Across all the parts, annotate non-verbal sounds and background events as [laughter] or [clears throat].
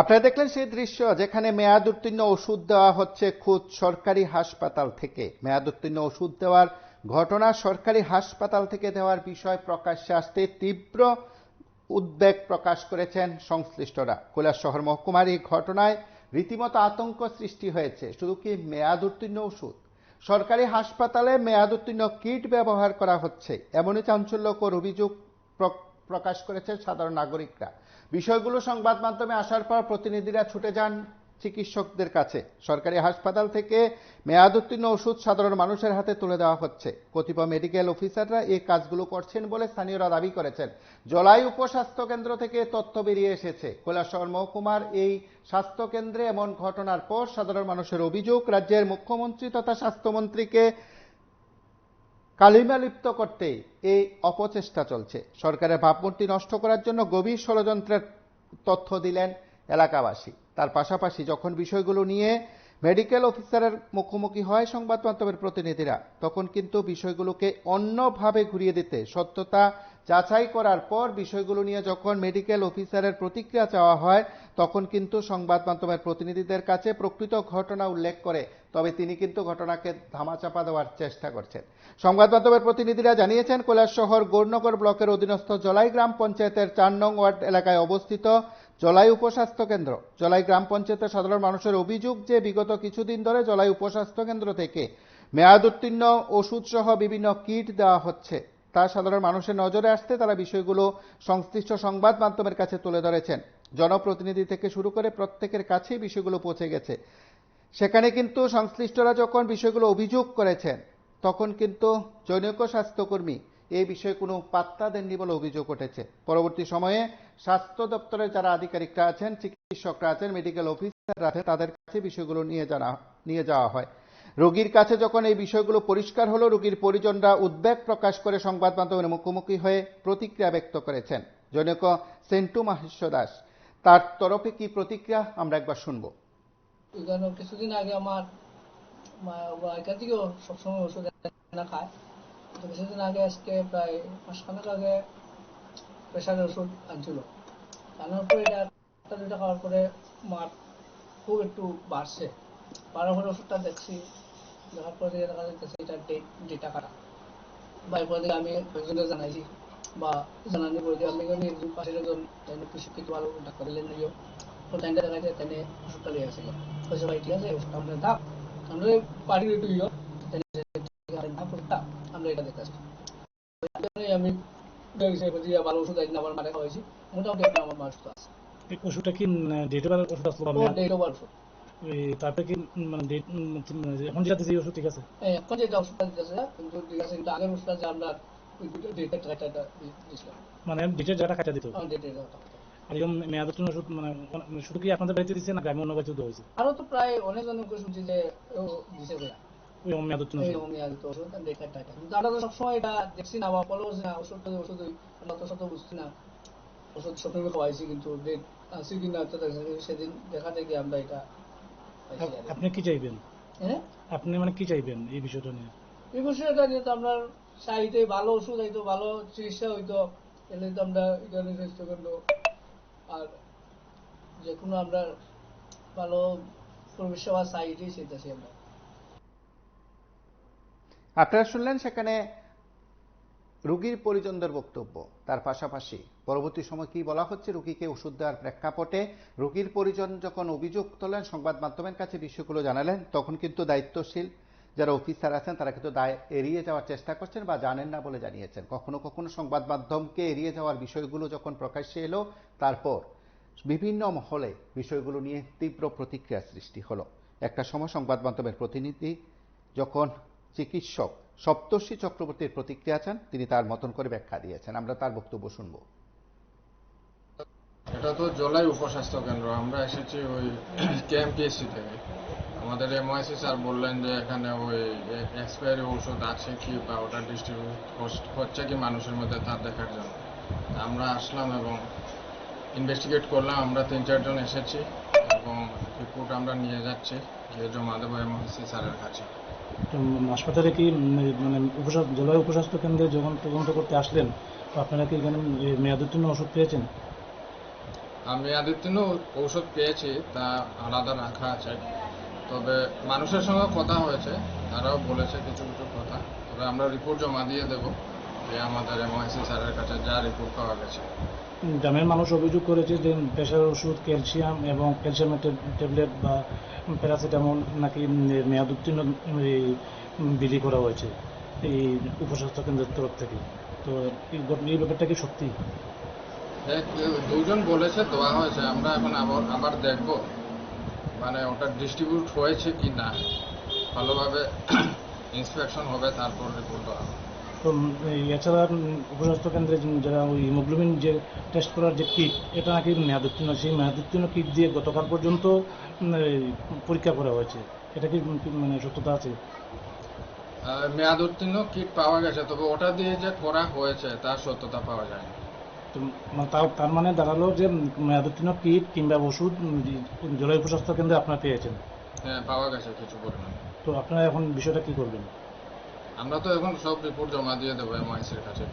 আপনারা দেখলেন সেই দৃশ্য যেখানে মেয়াদ উত্তীর্ণ ওষুধ দেওয়া হচ্ছে খুদ সরকারি হাসপাতাল থেকে। মেয়াদ উত্তীর্ণ ওষুধ দেওয়ার ঘটনা সরকারি হাসপাতাল থেকে দেওয়ার বিষয় প্রকাশ্যে আসতে তীব্র উদ্বেগ প্রকাশ করেছেন সংশ্লিষ্টরা। কৈলাস শহর মহকুমার এই ঘটনায় রীতিমতো আতঙ্ক সৃষ্টি হয়েছে। শুধু কি মেয়াদ উত্তীর্ণ ওষুধ? সরকারি হাসপাতালে মেয়াদ উত্তীর্ণ কিট ব্যবহার করা হচ্ছে, এমনই চাঞ্চল্যকর অভিযোগ প্র- প্রকাশ করেছেন সাধারণ নাগরিকরা। বিষয়গুলো সংবাদ মাধ্যমে আসার পর প্রতিনিধিরা ছুটে যান চিকিৎসকদের কাছে। সরকারি হাসপাতাল থেকে মেয়াদ উত্তীর্ণ ওষুধ সাধারণ মানুষের হাতে তুলে দেওয়া হচ্ছে। কতিপয় মেডিকেল অফিসাররা এই কাজগুলো করছেন বলে স্থানীয়রা দাবি করেছেন। জলাই উপস্বাস্থ্য কেন্দ্র থেকে তথ্য বেরিয়ে এসেছে। কৈলাসহর মহকুমার এই স্বাস্থ্য কেন্দ্রে এমন ঘটনার পর সাধারণ মানুষের অভিযোগ, রাজ্যের মুখ্যমন্ত্রী তথা স্বাস্থ্যমন্ত্রীকে কালিমা লিপ্ত করতে এই অপচেষ্টা চলছে। সরকারের ভাবমূর্তি নষ্ট করার জন্য গভীর ষড়যন্ত্রের তথ্য দিলেন এলাকাবাসী। তার পাশাপাশি যখন বিষয়গুলো নিয়ে মেডিকেল অফিসারের মুখোমুখি হয় সংবাদ মাধ্যমের প্রতিনিধিরা, তখন কিন্তু বিষয়গুলোকে অন্যভাবে ঘুরিয়ে দিতে, সত্যতা যাচাই করার পর বিষয়গুলো নিয়ে যখন মেডিকেল অফিসারের প্রতিক্রিয়া চাওয়া হয়, তখন কিন্তু সংবাদ মাধ্যমের প্রতিনিধিদের কাছে প্রকৃত ঘটনা উল্লেখ করে তবে তিনি কিন্তু ঘটনাকে ধামাচাপা দেওয়ার চেষ্টা করছেন। সংবাদ মাধ্যমের প্রতিনিধিরা জানিয়েছেন কৈলাসশহর গৌরনগর ব্লকের অধীনস্থ জলাই গ্রাম পঞ্চায়েতের চার নং ওয়ার্ড এলাকায় অবস্থিত জলাই উপস্বাস্থ্য কেন্দ্র। জলাই গ্রাম পঞ্চায়েতের সাধারণ মানুষের অভিযোগ যে, বিগত কিছুদিন ধরে জলাই উপস্বাস্থ্য কেন্দ্র থেকে মেয়াদ উত্তীর্ণ ওষুধ সহ বিভিন্ন কিট দেওয়া হচ্ছে। তা সাধারণ মানুষের নজরে আসতে তারা বিষয়গুলো সংশ্লিষ্ট সংবাদ মাধ্যমের কাছে তুলে ধরেছেন। জনপ্রতিনিধি থেকে শুরু করে প্রত্যেকের কাছেই বিষয়গুলো পৌঁছে গেছে। সেখানে কিন্তু সংশ্লিষ্টরা যখন বিষয়গুলো অভিযোগ করেছেন, তখন কিন্তু জনৈক স্বাস্থ্যকর্মী এই বিষয়ে কোনো পাত্তা দেননি বলে অভিযোগ উঠেছে। পরবর্তী সময়ে স্বাস্থ্য দপ্তরের যারা আধিকারিকরা আছেন, চিকিৎসকরা আছেন মেডিকেল অফিসাররা আছেন, তাদের কাছে বিষয়গুলো নিয়ে জানা, নিয়ে যাওয়া হয়। রোগীর কাছে যখন এই বিষয়গুলো পরিষ্কার হলো, রোগীর পরিজনরা উদ্বেগ প্রকাশ করে সংবাদ মাধ্যমের মুখোমুখি হয়ে প্রতিক্রিয়া ব্যক্ত করেছেন। জনৈক সেন্টু মাহেশ্ব দাস, তার তরফে কি প্রতিক্রিয়া, আমরা একবার শুনব। এখানে কিছুদিন আগে আমার এখান থেকেও সবসময় ওষুধ না খায়। তো কিছুদিন আগে আজকে প্রায় মাসখানেক আগে প্রেশারের ওষুধ আনছিল। আনার পরে এটা দুটা খাওয়ার পরে মার খুব একটু বাড়ছে। বাড়ার পরে ওষুধটা দেখছি, দেখার পরে দেখা যাচ্ছে এটা ডেটা কাটা বা এরপর থেকে আমি একজনকে জানাইছি বা জানানোর পরে আমি একজন পাশের একজন কিছু ভালো ডাক্তার দিলেন নিও তো টাইমটা দেখা যায় তাই ওষুধটা লিয়ে আসছিল বলছে ভাই ঠিক আছে ওষুধটা আপনার দাম আমরা পার্টির একটু ইয়ে আমরা এটা দেখতে আসছি। আমি ভালো ওষুধ আছে আমার মাঠে খাওয়াইছি। মোটামুটি আমার মা সুস্থ আছে ওষুধটা কি ডেট ওষুধ আসলো? ও আপনার ডেট ওভার ওষুধ তারপরে কি মানে এখন যেটা দিয়েছে ওষুধ ঠিক আছে? এখন যেটা ওষুধটা দিতেছে কিন্তু ঠিক আছে কিন্তু আগের ওষুধটা যে আমরা মানে ডেটের দিত? ডেটের এরকম মানে মানে শুধু কি আপনাদের বাড়িতে দিচ্ছে না গ্রামে অন্য বাড়িতে হয়েছে? আরও তো প্রায় অনেক অনেক শুনছি যে দিছে দেয়া ওই মেয়াদ উত্তীর্ণ এই তো ওষুধ ডেটের টাকা কিন্তু আমরা তো সবসময় এটা দেখছি না বা ফলো করছি না ওষুধ ওষুধ আমরা তো সব বুঝছি না। ওষুধ সবসময় খাওয়াইছি কিন্তু ডেট আছে কিনা তো দেখা- সেদিন দেখাতে গিয়ে আমরা এটা। আপনি কি চাইবেন? হ্যাঁ? আপনি মানে কি চাইবেন এই বিষয়টা নিয়ে? এই বিষয়টা নিয়ে তো আমরা চাইতে ভালো ওষুধ হইতো ভালো চিকিৎসা হইতো এলে তো আমরা এখানে চেষ্টা করল আর যে কোনো আমরা ভালো পরিষেবা চাইতেই চাইতেছি আমরা আপনারা শুনলেন সেখানে রুগীর পরিজনদের বক্তব্য। তার পাশাপাশি পরবর্তী সময় কি বলা হচ্ছে? রুগীকে ওষুধ দেওয়ার প্রেক্ষাপটে রুগীর পরিজন যখন অভিযোগ তোলেন সংবাদ মাধ্যমের কাছে বিষয়গুলো জানালেন, তখন কিন্তু দায়িত্বশীল যারা অফিসার আছেন, তারা কিন্তু দায় এড়িয়ে যাওয়ার চেষ্টা করছেন বা জানেন না বলে জানিয়েছেন। কখনো কখনো সংবাদ মাধ্যমকে এড়িয়ে যাওয়ার বিষয়গুলো যখন প্রকাশ্যে এলো, তারপর বিভিন্ন মহলে বিষয়গুলো নিয়ে তীব্র প্রতিক্রিয়া সৃষ্টি হলো। একটা সময় সংবাদ মাধ্যমের প্রতিনিধি যখন চিকিৎসক সপ্তর্ষি চক্রবর্তীর প্রতিক্রিয়া চান তিনি তার মতন করে ব্যাখ্যা দিয়েছেন। আমরা তার বক্তব্য শুনব। এটা তো জলাই উপস্বাস্থ্য কেন্দ্র। আমরা এসেছি ওই [clears throat] কেএমপিএসসি থেকে আমাদের এমওআইসি স্যার বললেন যে এখানে ওই এক্সপায়ারি ওষুধ আছে কি বা ওটা ডিস্ট্রিবিউট হচ্ছে কি মানুষের মধ্যে তা দেখার জন্য। আমরা আসলাম এবং ইনভেস্টিগেট করলাম আমরা তিন চারজন এসেছি এবং রিপোর্ট আমরা নিয়ে যাচ্ছি গিয়ে জমা দেবো এমওআইসি স্যারের কাছে। তো হাসপাতালে কি মানে উপস্বাস্থ্য জলবায়ু উপস্বাস্থ্য কেন্দ্রে যখন তদন্ত করতে আসলেন তো আপনারা কি এখানে এই মেয়াদ উত্তীর্ণ ওষুধ পেয়েছেন? আমি আদিত্যনও ঔষধ পেয়েছি তা আলাদা রাখা আছে। তবে মানুষের সঙ্গে কথা হয়েছে তারাও বলেছে কিছু কিছু কথা। তবে আমরা রিপোর্ট জমা দিয়ে দেব যে আমাদের এমআইসি স্যারের কাছে যা রিপোর্ট পাওয়া গেছে। গ্রামের মানুষ অভিযোগ করেছে যে প্রেশারের ওষুধ ক্যালসিয়াম এবং ক্যালসিয়ামের ট্যাবলেট বা প্যারাসিটামল নাকি মেয়াদ উত্তীর্ণ বিলি করা হয়েছে এই উপস্বাস্থ্য কেন্দ্রের তরফ থেকে। তো এই ব্যাপারটা কি সত্যি? দুজন বলেছে দেওয়া হয়েছে আমরা এখন আবার আবার দেখব। মানে ওটা ডিস্ট্রিবিউট হয়েছে কি না ভালোভাবে [coughs] ইন্সপেকশন হবে তারপর রিপোর্ট হবে। তো এছাড়া উপস্বাস্থ্য কেন্দ্রে যারা ওই হিমোগ্লোবিন যে টেস্ট করার যে কিট এটা নাকি মেয়াদোত্তীর্ণ সেই মেয়াদ উত্তীর্ণ কিট দিয়ে গতকাল পর্যন্ত পরীক্ষা করা হয়েছে। এটা কি মানে সত্যতা আছে? আর মেয়াদ কিট পাওয়া গেছে তবে ওটা দিয়ে যে করা হয়েছে তার সত্যতা পাওয়া যায় না তো তাও তার মানে দাঁড়াল যে উম, মেয়াদ উত্তীর্ণ কিট কিংবা ওষুধ উম, জেলা কেন্দ্রে আপনারা পেয়েছেন। হ্যাঁ পাওয়া গেছে কিছু পরিমাণ। তো আপনারা এখন বিষয়টা কি করবেন? আমরা তো এখন সব রিপোর্ট জমা দিয়ে দেবো এমআইসির কাছে।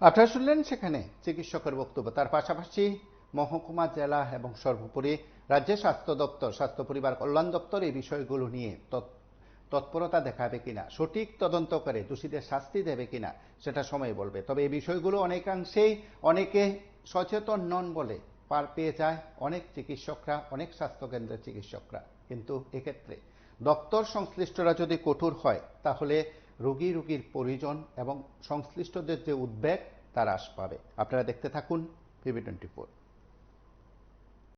আপনারা শুনলেন সেখানে চিকিৎসকের বক্তব্য। তার পাশাপাশি মহকুমা জেলা এবং সর্বোপরি রাজ্যের স্বাস্থ্য দপ্তর স্বাস্থ্য পরিবার কল্যাণ দপ্তর এই বিষয়গুলো নিয়ে তৎ- তৎপরতা দেখাবে কিনা, সঠিক তদন্ত করে দোষীদের শাস্তি দেবে কিনা, সেটা সময় বলবে। তবে এই বিষয়গুলো অনেকাংশেই অনেকে সচেতন নন বলে পার পেয়ে যায়। অনেক চিকিৎসকরা, অনেক স্বাস্থ্যকেন্দ্রের চিকিৎসকরা। কিন্তু এক্ষেত্রে দপ্তর সংশ্লিষ্টরা যদি কঠোর হয়, তাহলে রোগী রোগীর পরিজন এবং সংশ্লিষ্টদের যে উদ্বেগ, তার হ্রাস পাবে। আপনারা দেখতে থাকুন পিবি টোয়েন্টি ফোর।